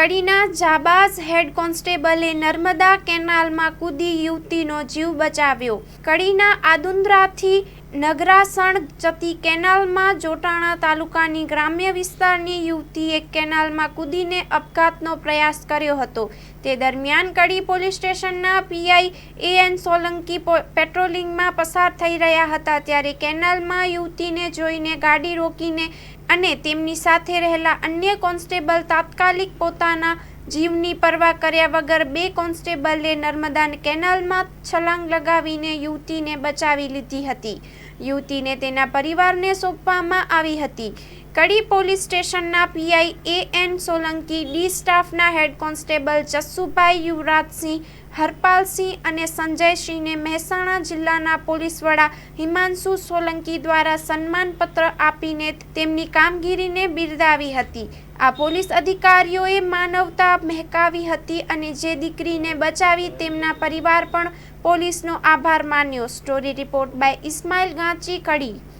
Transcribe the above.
કડીના જાબાઝ હેડ કોન્સ્ટેબલે નર્મદા કેનાલમાં કૂદી યુવતીનો જીવ બચાવ્યો. કડીના આદુંદ્રાથી નગરાસણ જતી કેનાલમાં જોટાણા તાલુકાની ગ્રામ્ય વિસ્તારની યુવતીએ કેનાલમાં કૂદીને આપઘાતનો પ્રયાસ કર્યો હતો. તે દરમિયાન કડી પોલીસ સ્ટેશનના પીઆઈ એ એન સોલંકી પેટ્રોલિંગમાં પસાર થઈ રહ્યા હતા. ત્યારે કેનાલમાં યુવતીને જોઈને ગાડી રોકીને અને તેમની સાથે રહેલા અન્ય કોન્સ્ટેબલ તાત્કાલિક પોતાના જીવની પરવા કર્યા વગર બે કોન્સ્ટેબલે નર્મદા કેનાલમાં છલાંગ લગાવીને યુવતીને બચાવી લીધી હતી. યુવતીને તેના પરિવારને સોંપવામાં આવી હતી. કડી પોલીસ સ્ટેશનના PI A N Solanki, D સ્ટાફના હેડ કોન્સ્ટેબલ જસ્સુભાઈ યુવરાજસિંહ, હરપાલસિંહ અને સંજયસિંહને મહેસાણા જિલ્લાના પોલીસ વડા હિમાંશુ સોલંકી દ્વારા સન્માનપત્ર આપીને તેમની કામગીરીને બિરદાવી હતી. આ પોલીસ અધિકારીઓએ માનવતા મહેકાવી હતી અને જે દીકરીને બચાવી તેમના પરિવાર પણ પોલીસનો આભાર માન્યો. Story report by Ismail Ganchi, Kadi.